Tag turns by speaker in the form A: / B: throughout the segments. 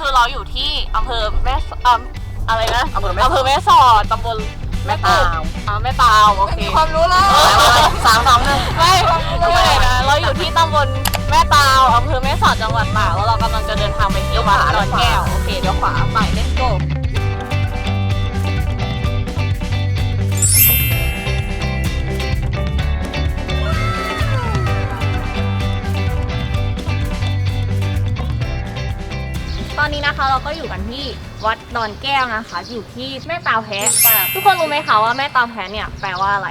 A: คือเราอยู่ที่อำเภอแม่สอ่าอะไรนะ
B: อำเภอแม่
A: อำเภอแม่สอดตำบลแม่ตุ่ม
B: แม่ตาว
A: อ่าแม่ตาวโอเค
C: มีความรู้แล้ว
B: สามสองหนึ่ง
A: ไม่ไม่เป็นไรนะเราอยู่ที่ตำบลแม่ตาวอำเภอแม่สอดจังหวัดตากแล้วเรากำลังจะเดินทางไปที่วัดดอนแก้วโอเค วัดดอนแก้วนะคะ อยู่ที่แม่ตาวแพะทุกคนรู้ไหมคะว่าแม่ตาวแพะเนี่ยแปลว่าอะไร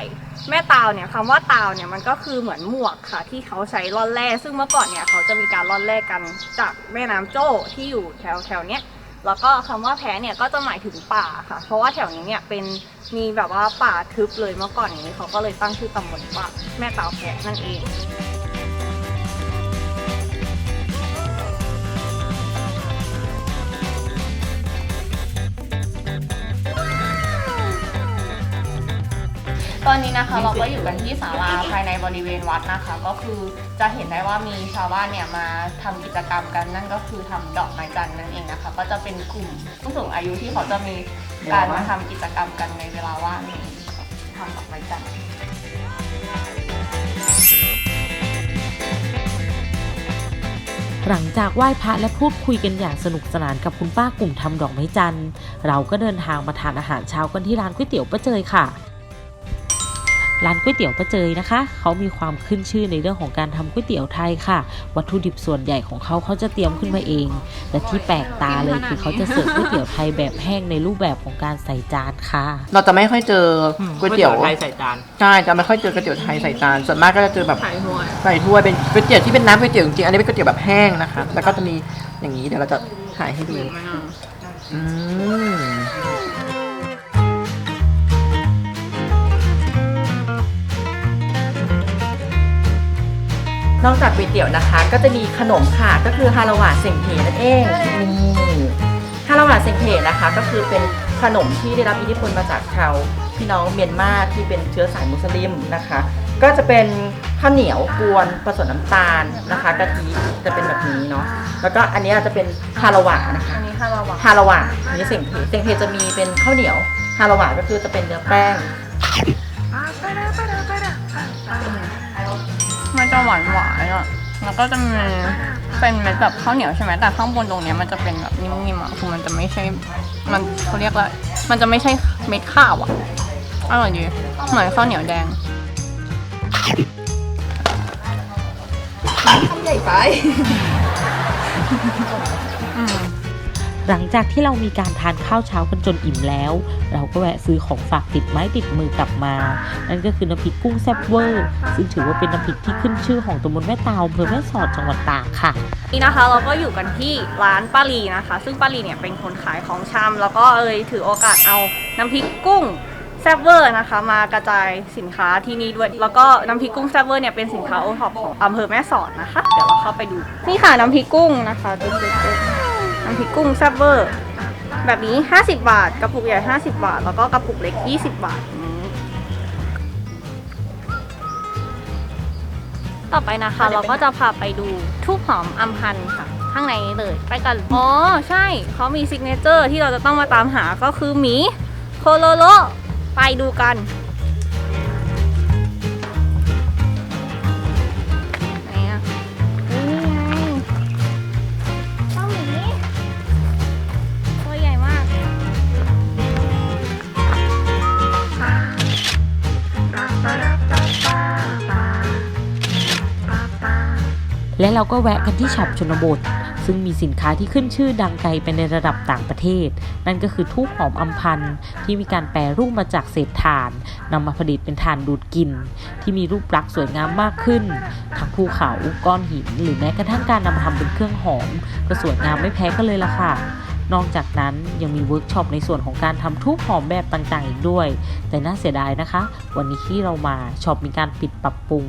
A: แม่ตาวเนี่ยคำว่าตาวเนี่ยมันก็คือเหมือนหมวกค่ะ ที่เขาใช้ล่อนแร่ซึ่งเมื่อก่อนเนี่ยเขาจะมีการล่อนแร่กันจากแม่น้ำโจ้ที่อยู่แถวแถวเนี้ยแล้วก็คำว่าแพะเนี่ยก็จะหมายถึงป่าค่ะ เพราะว่าแถวนี้เนี่ยเป็นมีแบบว่าป่าทึบเลยเมื่อก่อนอย่างนี้เขาก็เลยตั้งชื่อตำบลว่าแม่ตาวแพะนั่นเอง ตอนนี้นะคะเราก็อยู่กันที่ศาลาภายในบริเวณวัดนะคะ ก็คือจะเห็นได้ว่ามีชาวบ้านเนี่ยมาทำกิจกรรมกันนั่นก็คือทำดอกไม้จันทร์นั่นเองนะคะ ก็จะเป็นกลุ่มผู้สูงอายุที่เขาจะมีการมาทำกิจกรรมกันในเวลาว่างนี่ทำดอกไม้จันทร์
D: หลังจากไหว้พระและพูดคุยกันอย่างสนุกสนานกับคุณป้ากลุ่มทำดอกไม้จันทร์ เราก็เดินทางมาทานอาหารเช้ากันที่ร้านก๋วยเตี๋ยวป้าเจยค่ะ ร้านก๋วยเตี๋ยวป้าเจยนะคะ เขามีความขึ้นชื่อในเรื่องของการทำก๋วยเตี๋ยวไทยค่ะ วัตถุดิบส่วนใหญ่ของเขาเขาจะเตรียมขึ้นมาเองและที่แปลกตาเลยคือเขาจะเสิร์ฟก๋วยเตี๋ยวไทยแบบแห้งในรูปแบบของการใส่จานค่ะ
B: เราจะไม่ค่อยเจอก๋วยเตี๋ยว
E: ไทยใส่จาน
B: ใช่จะไม่ค่อยเจอก๋วยเตี๋ยวไทยใส่จานส่วนมากก็จะเจอแบบ
C: ไข่ห่วย
B: ใส่ถ้วยเป็นก๋วยเตี๋ยวที่เป็นน้ำก๋วยเตี๋ยวจริงๆอันนี้เป็นก๋วยเตี๋ยวแบบแห้งนะคะ แล้วก็จะมีอย่างนี้เดี๋ยวเราจะถ่ายให้ดูอืม นอกจากก๋วยเตี๋ยวนะคะ ก็จะมีขนมค่ะ ก็คือฮาลาวาเซงเพนั่นเองนี่ฮาลาวาเซงเพนะคะ ก็คือเป็นขนมที่ได้รับอิทธิพลมาจากชาวพี่น้องเมียนมาที่เป็นเชื้อสายมุสลิมนะคะ ก็จะเป็นข้าวเหนียวกวนผสมน้ำตาลนะคะกะทิจะเป็นแบบนี้เนาะแล้วก็อันนี้จะเป็นฮาลาวานะคะ
A: อันนี้ค่ะเราบอก
B: ฮาลาวาอันนี้เสียงเพเสียงเพจะมีเป็นข้าวเหนียวฮาลาวาก็คือจะเป็นเนื้อแป้ง
A: มัน จะหวานหวานอะแล้วก็จะมีเป็นเม็ดแบบข้าวเหนียวใช่ไหมแต่ข้างบนตรงเนี้ยมันจะเป็นแบบนิ่มๆอะคือมันจะไม่ใช่ มันเขาเรียกว่ามันจะไม่ใช่เม็ดข้าวอะอร่อยดีเหมือนข้าวเหนียวแดงทำ
C: ใหญ่ไป
D: หลังจากที่เรามีการทานข้าวเช้ากันจนอิ่มแล้ว เราก็แวะซื้อของฝากติดไม้ติดมือกลับมา นั่นก็คือน้ำพริกกุ้งแซ่บเวอร์ซึ่งถือว่าเป็นน้ำพริกที่ขึ้นชื่อของตำบลแม่ตาวอำเภอแม่สอดจังหวัดตากค่ะ
A: นี่นะคะเราก็อยู่กันที่ร้านป้าลีนะคะ ซึ่งป้าลีเนี่ยเป็นคนขายของชำแล้วก็เอยถือโอกาสเอาน้ำพริกกุ้งแซบเวอร์นะคะมากระจายสินค้าที่นี่ด้วย แล้วก็น้ำพริกกุ้งแซบเวอร์เนี่ยเป็นสินค้าโอท็อปของอำเภอแม่สอดนะคะ เดี๋ยวเราเข้าไปดู นี่ค่ะน้ำพริกกุ้งนะคะดูๆๆ น้ำพริกกุ้งแซบเวอร์ แบบนี้ 50 บาท กระปุกใหญ่ 50 บาท แล้วก็กระปุกเล็ก 20 บาทอืมต่อไปนะคะ เราก็จะพาไปดูทูบหอมอัมพันธ์ค่ะ ข้างในนี้เลยไปกัน อ๋อ ใช่เขามีซิกเนเจอร์ที่เราจะต้องมาตามหาก็คือหมีโคโลโล ไปดูกันไหน เรา
D: ก็แวะกันที่ช็อปชนบท ซึ่งมีสินค้าที่ขึ้นชื่อดังไกลไปในระดับต่างประเทศ นั่นก็คือทูบหอมอัมพันที่มีการแปรรูปมาจากเศษถ่านนำมาผลิตเป็นถ่านดูดกิน ที่มีรูปลักษณ์สวยงามมากขึ้น ทั้งภูเขาก้อนหิน หรือแม้กระทั่งการนำมาทำเป็นเครื่องหอม ก็สวยงามไม่แพ้กันเลยล่ะค่ะนอกจากนั้นยังมีเวิร์กช็อปในส่วนของการทำทูบหอมแบบต่างๆ อีกด้วย แต่น่าเสียดายนะคะ วันนี้ที่เรามาช็อปมีการปิดปรับปรุง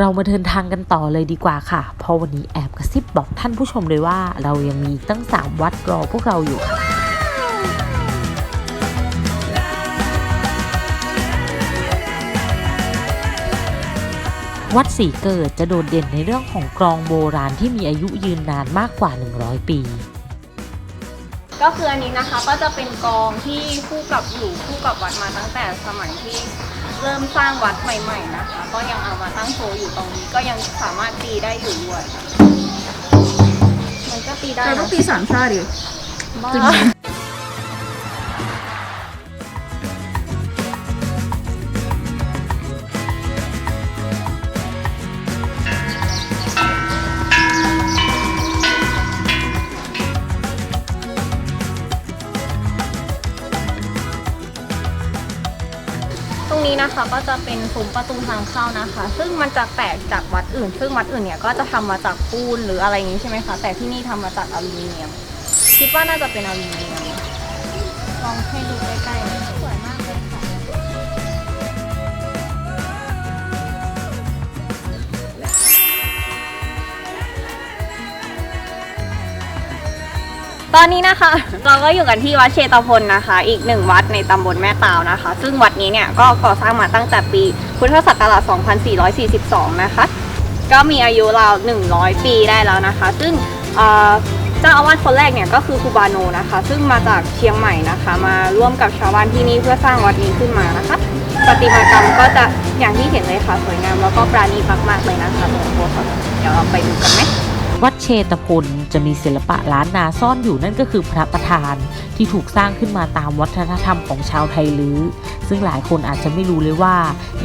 D: เรามาเดินทางกันต่อเลยดีกว่าค่ะ เพราะวันนี้แอบกระซิบบอกท่านผู้ชมเลยว่าเรายังมีตั้ง 3 วัดรอพวกเราอยู่ค่ะวัดศรีเกิดจะโดดเด่นในเรื่องของกรองโบราณที่มีอายุยืนนานมากกว่า 100 ปี
A: ก็คืออันนี้นะคะก็จะเป็นกรองที่คู่กับอยู่คู่กับวัดมาตั้งแต่สมัยที่ เริ่มสร้างวัดใหม่ๆนะคะ ก็ยังเอามาตั้งโชว์อยู่ตรงนี้ ก็ยังสามารถตีได้อยู่ด้วย มันก็ตีได้
C: เรา
A: นะ
C: ต้องตีสามชาติดิ
A: บ้า นี้นะคะก็จะเป็นซุ้มประตูทางเข้านะคะ ซึ่งมันจะแตกจากวัดอื่น ซึ่งวัดอื่นเนี่ยก็จะทำมาจากปูนหรืออะไรอย่างนี้ใช่ไหมคะ แต่ที่นี่ทำมาจากอลูมิเนียม คิดว่าน่าจะเป็นอลูมิเนียม ลองให้ดูใกล้ๆ สวยมาก ตอนนี้นะคะ เราก็อยู่กันที่วัดเชตพลนะคะ อีกหนึ่งวัดในตำบลแม่ตาวนะคะ ซึ่งวัดนี้เนี่ยก็ก่อสร้างมาตั้งแต่ปีพุทธศักราช 2442 นะคะ ก็มีอายุราว 100 ปีได้แล้วนะคะ ซึ่งเจ้าอาวาสคนแรกเนี่ยก็คือครูบาโนนะคะ ซึ่งมาจากเชียงใหม่นะคะ มาร่วมกับชาวบ้านที่นี่เพื่อสร้างวัดนี้ขึ้นมานะคะประติมากรรมก็จะอย่างที่เห็นเลยค่ะสวยงามแล้วก็ปราณีตมากๆเลยนะคะตรงโบสถ์เดี๋ยวเราไปดูกันไหม
D: วัดเชตพลจะมีศิลปะล้านนาซ่อนอยู่นั่นก็คือพระประธานที่ถูกสร้างขึ้นมาตามวัฒนธรรมของชาวไทยลื้อซึ่งหลายคนอาจจะไม่รู้เลยว่า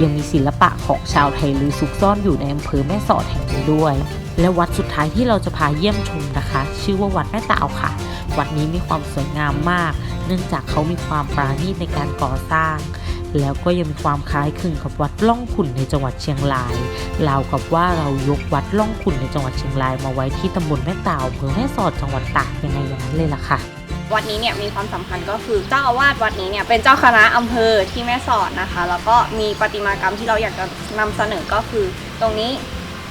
D: ยังมีศิลปะของชาวไทยลื้อซุกซ่อนอยู่ในอำเภอแม่สอดแห่งนี้ด้วย และวัดสุดท้ายที่เราจะพาเยี่ยมชมนะคะ ชื่อว่าวัดแม่ตาวค่ะ วัดนี้มีความสวยงามมาก เนื่องจากเขามีความปราณีตในการก่อสร้าง แล้วก็ยังมีความคล้ายคลึงกับวัดล่องขุนในจังหวัดเชียงรายราวกับว่าเรายกวัดล่องขุนในจังหวัดเชียงรายมาไว้ที่ตำบลแม่ตาวอำเภอแม่สอดจังหวัดตากยังไงอย่างนั้นเลยล่ะค่ะ
A: วัดนี้เนี่ยมีความสำคัญก็คือเจ้าอาวาสวัดนี้เนี่ยเป็นเจ้าคณะอำเภอที่แม่สอดนะคะ แล้วก็มีประติมากรรมที่เราอยากจะนำเสนอก็คือ ตรงนี้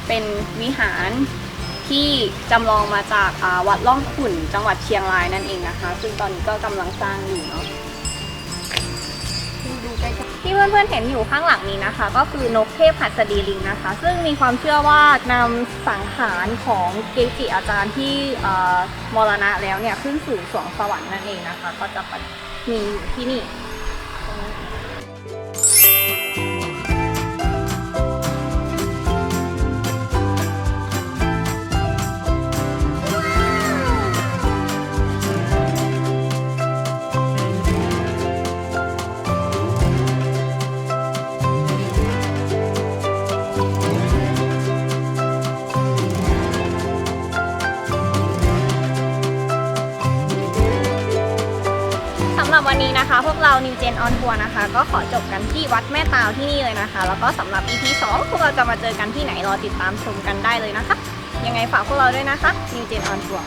A: เป็นวิหารที่จำลองมาจากวัดล่องขุนจังหวัดเชียงรายนั่นเองนะคะ ซึ่งตอนนี้ก็กำลังสร้างอยู่เนาะ เพื่อนๆเห็นอยู่ข้างหลังนี้นะคะ ก็คือนกเทพหัสดีลิงนะคะ ซึ่งมีความเชื่อว่านำสังขารของเกจิอาจารย์ที่มรณะแล้วเนี่ยขึ้นสู่สวงสวรรค์นั่นเองนะคะ ก็จะมีอยู่ที่นี่ นะคะ พวกเรา New Gen on Tour นะคะ ก็ขอจบกันที่วัดแม่ตาวที่นี่เลยนะคะ แล้วก็สำหรับ EP 2 พวกเราจะมาเจอกันที่ไหนรอติดตามชมกันได้เลยนะคะ ยังไงฝากพวกเราด้วยนะคะ New Gen on Tour